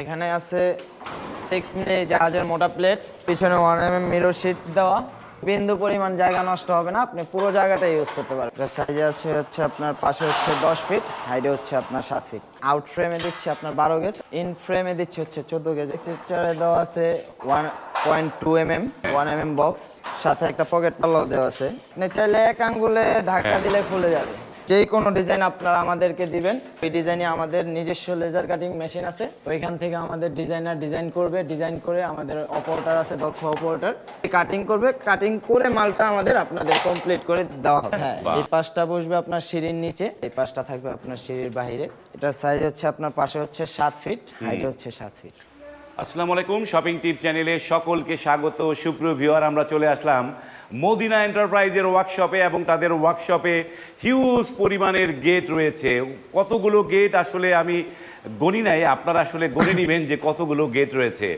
এখানে আছে সিক্স মিলি জাহাজের মোটা প্লেট পিছনে one m m mirror sheet দেওয়া। বিন্দু পরিমাণ জায়গা নষ্ট হবে না, আপনি পুরো জায়গাটা ইউজ করতে পারবেন। সাইজে আছে হচ্ছে আপনার পাশে হচ্ছে দশ ফিট হাইডে হচ্ছে আপনার সাত ফিট আউট ফ্রেমে দিচ্ছে আপনার বারো গেজ ইন ফ্রেমে দিচ্ছে হচ্ছে চোদ্দ গেজ এক্সিস্টারে দেওয়া আছে one point two m m one m m box সাথে একটা পকেট পাল্লাও দেওয়া আছে। চাইলে এক আঙ্গুলে ঢাকা দিলে খুলে যাবে। যে কোনো ডিজাইন আপনারা আমাদেরকে দিবেন। ওই ডিজাইনে আমাদের নিজস্ব লেজার কাটিং মেশিন আছে। ওইখান থেকে আমাদের ডিজাইনার ডিজাইন করবে। ডিজাইন করে আমাদের অপারেটর আছে দক্ষ অপারেটর কাটিং করবে। কাটিং করে মালটা আমাদের আপনাদের কমপ্লিট করে দেওয়া হবে। হ্যাঁ এই পাশটা বসবে আপনার সিঁড়ির নিচে। এই পাশটা থাকবে আপনার সিঁড়ির বাইরে এটার সাইজ হচ্ছে আপনার পাশে হচ্ছে সাত ফিট হাইট হচ্ছে সাত ফিট আসসালামু আলাইকুম শপিং টিপ চ্যানেলে সকলকে স্বাগত। সুপ্রিয় ভিউয়ার আমরা চলে আসলাম মদিনা এন্টারপ্রাইজের ওয়ার্কশপে এবং তাদের ওয়ার্কশপে হিউজ পরিমাণের গেট রয়েছে। কতগুলো গেট আসলে আমি গণি নাই আপনারা আসলে গণে নেবেন যে কতগুলো গেট রয়েছে।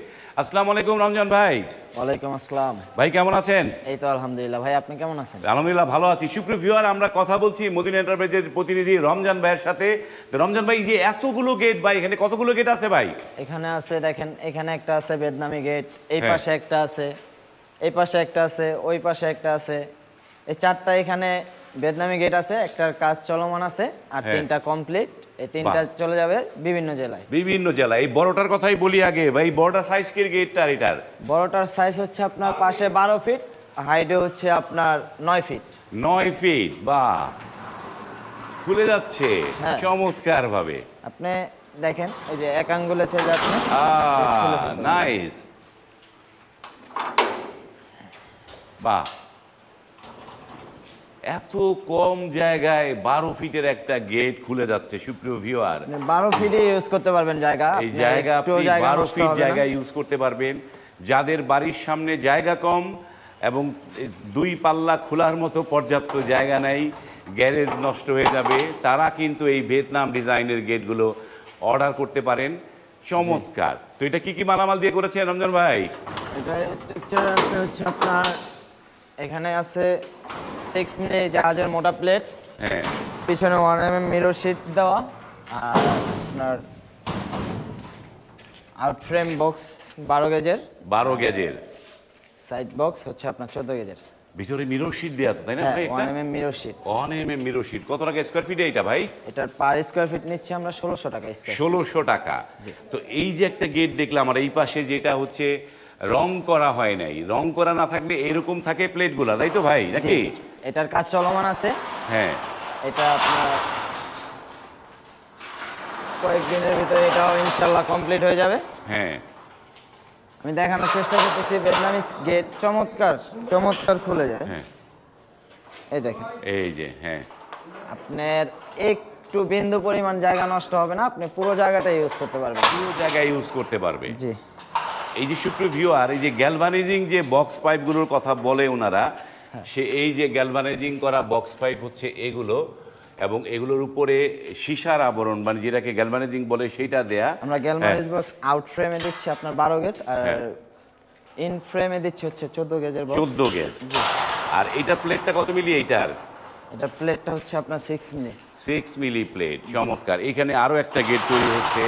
আসসালামু আলাইকুম রমজান ভাই। ওয়ালাইকুম আসসালাম। ভাই কেমন আছেন? এই তো আলহামদুলিল্লাহ। ভাই আপনি কেমন আছেন? আলহামদুলিল্লাহ ভালো আছি। সুপ্রিয় ভিউয়ার আমরা কথা বলছি মদিনা এন্টারপ্রাইজের প্রতিনিধি রমজান ভাইয়ের সাথে। রমজান ভাই যে এতগুলো গেট ভাই এখানে কতগুলো গেট আছে ভাই? এখানে আছে দেখেন এখানে একটা আছে বেদনামি গেট এই হ্যাঁ। পাশে একটা আছে। এই পাশে একটা আছে ওই পাশে একটা আছে। এই চারটা এখানে বেদনামি গেট আছে একটার কাজ চলমান আছে আর হ্যাঁ। তিনটা কমপ্লিট এই তিনটা চলে যাবে বিভিন্ন জেলায়। বিভিন্ন জেলা এই বড়টার কথাই বলি আগে ভাই বড়টা সাইজ কি গেটটা এটার? বড়টার সাইজ হচ্ছে আপনার পাশে বারো ফিট হাইটে হচ্ছে আপনার নয় ফিট নয় ফিট বা খুলে যাচ্ছে হ্যাঁ। চমৎকার ভাবে আপনি দেখেন এই যে এক আঙ্গুলে চলে যাচ্ছে। নাইস বাহ এত কম জায়গায় বারো ফিটের একটা গেট খুলে যাচ্ছে সুপ্রিয় ভিউয়ার আপনি বারো ফিটে ইউজ করতে পারবেন জায়গা। এই জায়গা আপনি বারো ফিট জায়গা ইউজ করতে পারবেন। যাদের বাড়ির সামনে জায়গা কম এবং দুই পাল্লা খোলার মতো পর্যাপ্ত জায়গা নেই গ্যারেজ নষ্ট হয়ে যাবে তারা কিন্তু এই ভিয়েতনাম ডিজাইনের গেটগুলো অর্ডার করতে পারেন। চমৎকার। তো এটা কি কি মালামাল দিয়ে করেছেন রমজান ভাই? এটা স্ট্রাকচার আছে হচ্ছে আপনার এখানে আছে সিক্স মিলি জাহাজের মোটা প্লেট হ্যাঁ। পিছনে one m m mirror sheet দেওয়া আর আপনার আউট ফ্রেম বক্স বারো গেজের বারো গেজের সাইড বক্স হচ্ছে আপনার চোদ্দ গেজের ভিতরে মিরর শিট দেওয়া তাই না হ্যাঁ ভাই one m m mirror sheet one m m mirror sheet কত টাকা স্কোয়ার ফিট এটা ভাই? এটার পার স্কোয়ার ফিট নিচ্ছে আমরা ষোলোশো টাকা স্কোয়ার ষোলোশো টাকা। তো এই যে একটা গেট দেখলাম আর এই পাশে যেটা হচ্ছে রং করা হয় নাই। রং করা না থাকলে এরকম থাকে প্লেটগুলা তাই তো ভাই নাকি? এটার কাজ চলমান আছে। হ্যাঁ। এটা আপনার কয়েকদিনের ভিতরে এটাও ইনশাল্লাহ কমপ্লিট হয়ে যাবে। হ্যাঁ। আমি দেখানোর চেষ্টা করতেছি বেদনামি গেট চমৎকার চমৎকার খুলে যায়। হ্যাঁ। এই দেখেন। এই যে হ্যাঁ। আপনার একটু বিন্দু পরিমাণ জায়গা নষ্ট হবে না আপনি পুরো জায়গাটা ইউজ করতে পারবেন। পুরো জায়গায় ইউজ করতে পারবে। জি। এই যে সুপ্রিয় ভিউয়ার এই যে গ্যালভানাইজিং যে বক্স পাইপগুলোর কথা বলে ওনারা সে এই যে গ্যালভানাইজিং করা বক্স পাইপ হচ্ছে এগুলো এবং এগুলোর উপরে সীসার আবরণ মানে যেটাকে গ্যালভানাইজিং বলে সেইটা দেয়া। আমরা গ্যালমারিজ বক্স আউট ফ্রেমে দিচ্ছি আপনার বারো গেজ আর হ্যাঁ। ইন ফ্রেমে দিচ্ছি হচ্ছে চোদ্দ গেজের বক্স চোদ্দ গেজ আর এইটা প্লেটটা কত মিলি এইটার? এটা প্লেটটা হচ্ছে আপনার six milli. Six milli plate চমৎকার। এখানে আরও একটা গেট তৈরি হচ্ছে।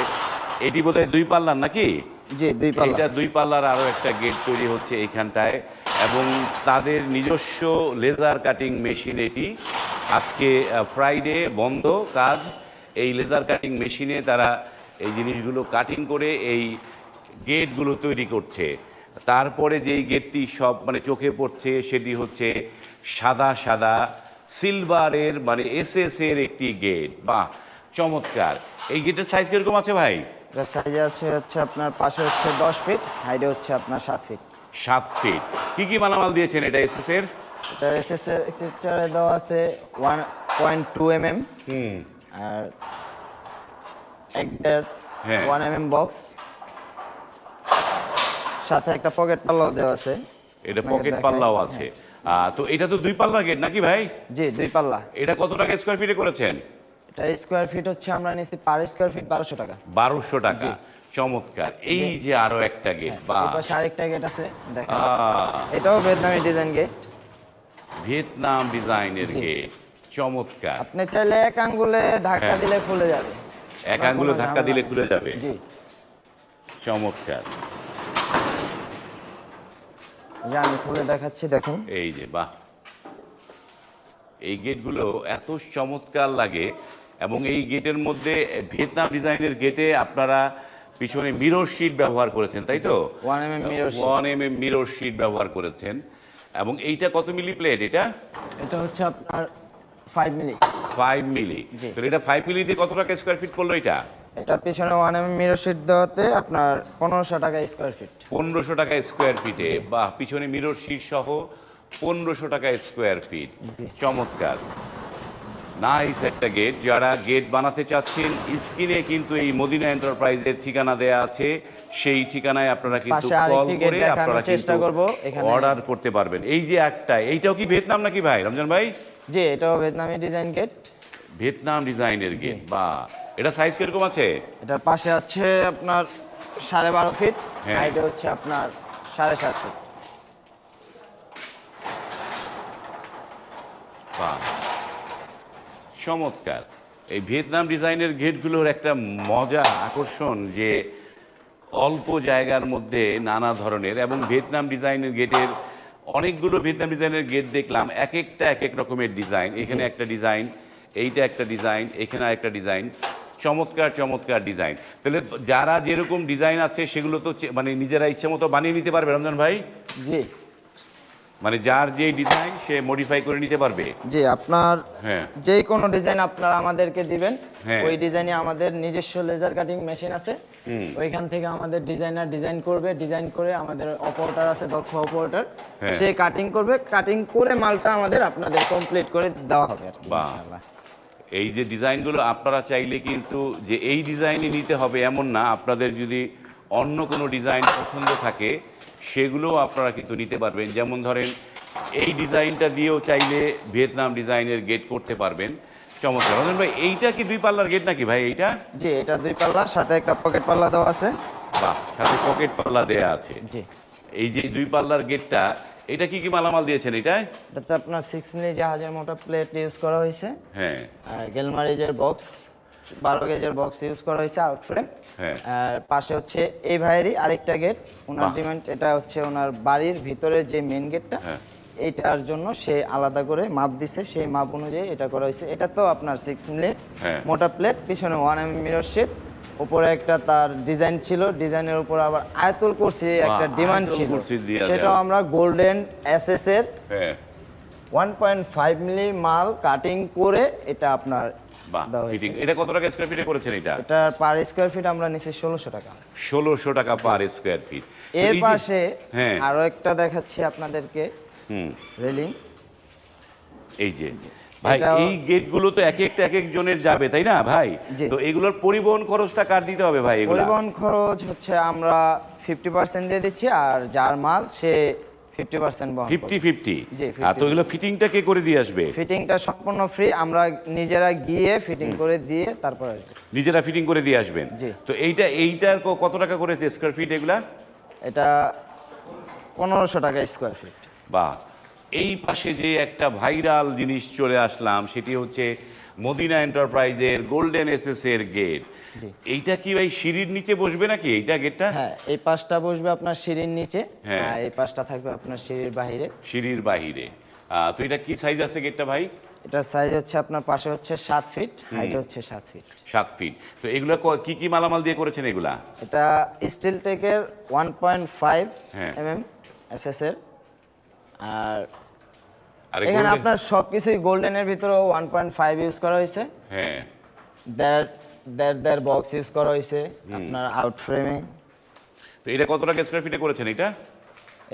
এটি বোধহয় দুই পাল্লার নাকি? জি, দুই পাল্লা। এটা দুই পাল্লার আরও একটা গেট তৈরি হচ্ছে এইখানটায় এবং তাদের নিজস্ব লেজার কাটিং মেশিন এটি। আজকে ফ্রাইডে বন্ধ কাজ। এই লেজার কাটিং মেশিনে তারা এই জিনিসগুলো কাটিং করে এই গেটগুলো তৈরি করছে। তারপরে যেই গেটটি সব মানে চোখে পড়ছে সেটি হচ্ছে সাদা সাদা সিলভারের মানে এস এর একটি গেট। বা চমৎকার। এই গেটের সাইজ কীরকম আছে ভাই? এটা সাইজে আছে হচ্ছে আপনার পাশে হচ্ছে দশ ফিট হাইটে হচ্ছে আপনার সাত ফিট সাত ফিট কি কি মালামাল দিয়েছেন এটা এসএস এর? এটা এসএস এর দেওয়া আছে one point two m m হুম। আর একটা হ্যাঁ। ওয়ান এম এম বক্স সাথে একটা পকেট পাল্লাও দেওয়া আছে। এটা পকেট পাল্লাও আছে। আহ, তো এটা তো দুই পাল্লা গেট নাকি ভাই? জি দুই পাল্লা। এটা কত টাকা স্কোয়ার ফিটে করেছেন? এটা স্কোয়ার ফিট হচ্ছে আমরা নিচ্ছি পার স্কোয়ার ফিট বারোশো টাকা। বারোশো টাকা। চমৎকার। এই যে আরও একটা গেট বা পাশে আরেকটা গেট আছে দেখেন। এটাও ভিয়েতনামি ডিজাইন গেট ভিয়েতনাম ডিজাইনের গেট চমৎকার। আপনি চাইলে এক আঙ্গুলে ধাক্কা হ্যাঁ। দিলে খুলে যাবে। এক আঙ্গুলে ধাক্কা দিলে খুলে যাবে। জি। চমৎকার। যে আমি খুলে দেখাচ্ছি দেখুন। এই যে বাহ। এই গেটগুলো এত চমৎকার লাগে এবং এই গেটের মধ্যে ভিয়েতনাম ডিজাইনের গেটে আপনারা পিছনে মিরর শিট ব্যবহার করেছেন তাই তো? 1mm one m m mirror sheet ব্যবহার করেছেন। এবং এইটা কত মিলি প্লেট এটা? এটা হচ্ছে আপনার ফাইভ মিলি। Five milli. তো এটা ফাইভ মিলি দিয়ে কত টাকা স্কোয়ার ফিট পড়ল এটা? এটা পিছনে ওয়ান এম মিরর শিট দেওয়াতে আপনার পনেরোশো টাকা স্কোয়ার ফিট পনেরোশো টাকা স্কোয়ার ফিটে বা পিছনে মিরর শিট সহ পনেরোশো টাকা স্কোয়ার ফিট চমৎকার। নাইস একটা গেট যারা গেট বানাতে চাচ্ছেন স্ক্রিনে কিন্তু এই মদিনা এন্টারপ্রাইজের ঠিকানা দেয়া আছে। সেই ঠিকানায় আপনারা কিন্তু কল করে আপনারা চেষ্টা করব, এখানে- অর্ডার করতে পারবেন। এই যে একটা এইটাও কি ভিয়েতনাম নাকি ভাই? রমজান ভাই? জি এটাও ভিয়েতনামি ডিজাইন গেট ভিয়েতনাম ডিজাইনের গেট বা এটা সাইজ কীরকম আছে? এটার পাশে আছে আপনার সাড়ে বারো ফিট হ্যাঁ। হাইটে হচ্ছে আপনার সাড়ে সাত ফিট বাহ। চমৎকার। এই ভিয়েতনাম ডিজাইনের গেটগুলোর একটা মজা, আকর্ষণ যে অল্প জায়গার মধ্যে নানা ধরনের এবং ভিয়েতনাম ডিজাইনের গেটের অনেকগুলো ভিয়েতনাম ডিজাইনের গেট দেখলাম এক একটা এক এক রকমের ডিজাইন। এখানে একটা ডিজাইন, এইটা একটা ডিজাইন, এখানে একটা ডিজাইন। চমৎকার চমৎকার ডিজাইন। তাহলে যারা যেরকম ডিজাইন আছে সেগুলো তো মানে নিজেরা ইচ্ছে মতো বানিয়ে নিতে পারবে, রমজান ভাই? জি। মানে যার যে ডিজাইন সে মডিফাই করে নিতে পারবে জি আপনার হ্যাঁ যে কোনো ডিজাইন আপনারা আমাদেরকে দিবেন হ্যাঁ। ওই ডিজাইনে আমাদের নিজস্ব লেজার কাটিং মেশিন আছে ওইখান থেকে আমাদের ডিজাইনার ডিজাইন করবে ডিজাইন করে আমাদের অপারেটর আছে দক্ষ অপারেটর হ্যাঁ। সে কাটিং করবে কাটিং করে মালটা আমাদের আপনাদের কমপ্লিট করে দেওয়া হবে আর কি। ইনশাআল্লাহ। এই যে ডিজাইনগুলো আপনারা চাইলে কিন্তু যে এই ডিজাইনই নিতে হবে এমন না আপনাদের যদি অন্য কোনো ডিজাইন পছন্দ থাকে সেগুলোও আপনারা কিন্তু নিতে পারবেন। যেমন ধরেন এই ডিজাইনটা দিয়েও চাইলে ভিয়েতনাম ডিজাইনের গেট করতে পারবেন। চমৎকার। রঞ্জন ভাই এইটা কি দুই পাল্লার গেট নাকি ভাই এইটা? জি এটা দুই পাল্লা সাথে একটা পকেট পাল্লা দেওয়া আছে। বাহ সাথে পকেট পাল্লা দেয়া আছে। জি। এই যে দুই পাল্লার গেটটা এটা কি কি মালামাল দিয়েছেন এটায় এটাতে আপনার সিক্স মিলি জাহাজের মোটা প্লেট ইউজ করা হয়েছে। হ্যাঁ। আর গেলমারিজের বক্স বারো গেজের বক্স ইউজ করা হয়েছে আউট ফ্রেম হ্যাঁ। আর পাশে হচ্ছে এই ভাইয়েরই আরেকটা গেট ওনার। ডিমান্ড এটা হচ্ছে ওনার বাড়ির ভিতরে যে মেন গেটটা এটার জন্য সে আলাদা করে মাপ দিছে। সেই মাপ অনুযায়ী এটা করা হয়েছে। এটা তো আপনার সিক্স মিলি হ্যাঁ। মোটা প্লেট পিছনে ওয়ান এম মিরর শেপ উপরে একটা তার ডিজাইন ছিল। ডিজাইনের উপর আবার আয়তল করছি একটা ডিমান্ড ছিল। সেটাও আমরা গোল্ডেন এসএস এর হ্যাঁ। ওয়ান পয়েন্ট ফাইভ মিলি মাল কাটিং করে এটা আপনার এটা কত টাকা স্কোয়ার ফিটে করেছেন এটা? এটার পার স্কোয়ার ফিট আমরা নিচ্ছি ষোলোশো টাকা। ষোলোশো টাকা পার স্কোয়ার ফিট এর পাশে হ্যাঁ। আরও একটা দেখাচ্ছি আপনাদেরকে। হুম। রেলিং। এই যে। ভাই এই গেটগুলো তো এক একটা এক এক জনের যাবে তাই না ভাই। তো এগুলোর পরিবহন খরচটা কার দিতে হবে ভাই পরিবহন খরচ হচ্ছে আমরা ফিফটি পার্সেন্ট দিয়ে দিচ্ছি আর যার মাল সে ফিফটি পার্সেন্ট ফিফটি ফিফটি? জি, আর তো এগুলো ফিটিংটা কে করে দিয়ে আসবে? ফিটিংটা সম্পূর্ণ ফ্রি আমরা নিজেরা গিয়ে ফিটিং করে দিয়ে তারপর আসবে। নিজেরা ফিটিং করে দিয়ে আসবেন? তো এইটা এইটার কত টাকা করেছে স্কোয়ার ফিট এগুলা? এটা পনেরোশো টাকা স্কোয়ার ফিট বা এই পাশে যে একটা ভাইরাল জিনিস চলে আসলাম সেটি হচ্ছে মদিনা এন্টারপ্রাইজের গোল্ডেন এসএস এর গেট। এইটা কি ভাই সিঁড়ির নিচে বসবে নাকি? এইটা গেটটা? হ্যাঁ এই পাশটা বসবে আপনার সিঁড়ির নিচে হ্যাঁ। আর এই পাশটা থাকবে আপনার সিঁড়ির বাইরে সিঁড়ির বাহিরে। তো এটা কি সাইজ আছে গেটটা ভাই? এটা সাইজ হচ্ছে আপনার পাশে হচ্ছে সাত ফিট হাইট হচ্ছে সাত ফিট সাত ফিট তো এগুলো কি কি মালামাল দিয়ে করেছেন এগুলা? এটা স্টিল টেকের ওয়ান পয়েন্ট ফাইভ হ্যাঁ। এম এম এস এস এর। আর এখানে আপনার সবকিছুই গোল্ডেনের ভিতরে ওয়ান পয়েন্ট ফাইভ ইউজ করা হয়েছে। হ্যাঁ। দেড় দেড় দেড় বক্স ইউজ করা হয়েছে আপনার আউট ফ্রেমে তো এটা কত টাকা স্কোয়ার ফিটে করেছেন এটা?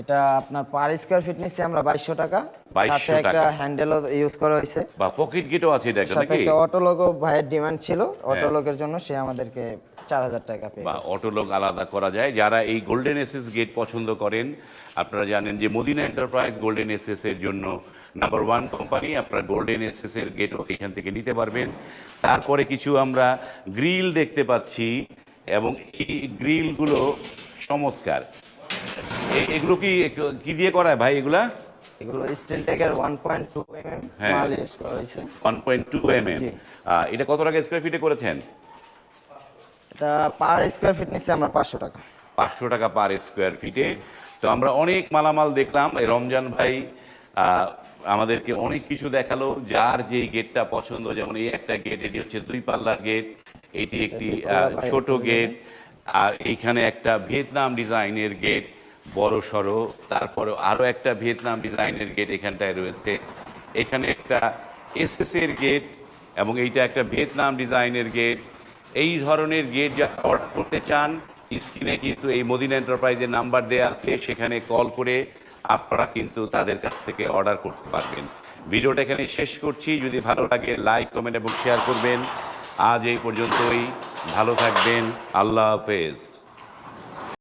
এটা আপনার পার স্কোয়ার ফিট নিচ্ছে আমরা বাইশশো টাকা। 2200 সাথে একটা হ্যান্ডেলও ইউজ করা হয়েছে। বা পকেট গেটও আছে এটা একটা সাথে একটা অটো লোগো ভাইয়ের ডিমান্ড ছিল। অটো হ্যাঁ। জন্য সে আমাদেরকে চার হাজার টাকা পেয়ে বা অটো আলাদা করা যায়। যারা এই গোল্ডেন এসএস গেট পছন্দ করেন আপনারা জানেন যে মদিনা এন্টারপ্রাইজ গোল্ডেন এসএস এর জন্য নাম্বার ওয়ান কোম্পানি আপনারা গোল্ডেন এসএস এর গেট এখান থেকে নিতে পারবেন। তারপরে কিছু আমরা গ্রিল দেখতে পাচ্ছি এবং এই গ্রিলগুলো চমৎকার। এগুলো কি কি দিয়ে করায় ভাই এগুলা? এগুলো steel টেকের one point two m m হ্যাঁ। মাল ইউজ করা হয়েছে। One point two m m এটা কত টাকা স্কোয়ার ফিটে করেছেন? এটা পার স্কোয়ার ফিট নিচ্ছে আমরা পাঁচশো টাকা। পাঁচশো টাকা পার স্কোয়ার ফিটে তো আমরা অনেক মালামাল দেখলাম এই রমজান ভাই আহ, আমাদেরকে অনেক কিছু দেখাল যার যে গেটটা পছন্দ যেমন এই একটা গেট এটি হচ্ছে দুই পাল্লার গেট এটি একটি ছোট গেট আর এইখানে একটা ভিয়েতনাম ডিজাইনের গেট বড় সড়ো তারপরে আরও একটা ভিয়েতনাম ডিজাইনের গেট এখানটায় রয়েছে। এখানে একটা এসএস এর গেট এবং এইটা একটা ভিয়েতনাম ডিজাইনের গেট এই ধরনের গেট যারা অর্ডার করতে চান, স্ক্রিনে কিন্তু এই মদিনা এন্টারপ্রাইজের নাম্বার দেওয়া আছে, সেখানে কল করে আপনারা কিন্তু তাদের কাছ থেকে অর্ডার করতে পারবেন। ভিডিওটা এখানে শেষ করছি। যদি ভালো লাগে লাইক কমেন্ট এবং শেয়ার করবেন। আজ এই পর্যন্তই। ভালো থাকবেন। আল্লাহ হাফেজ।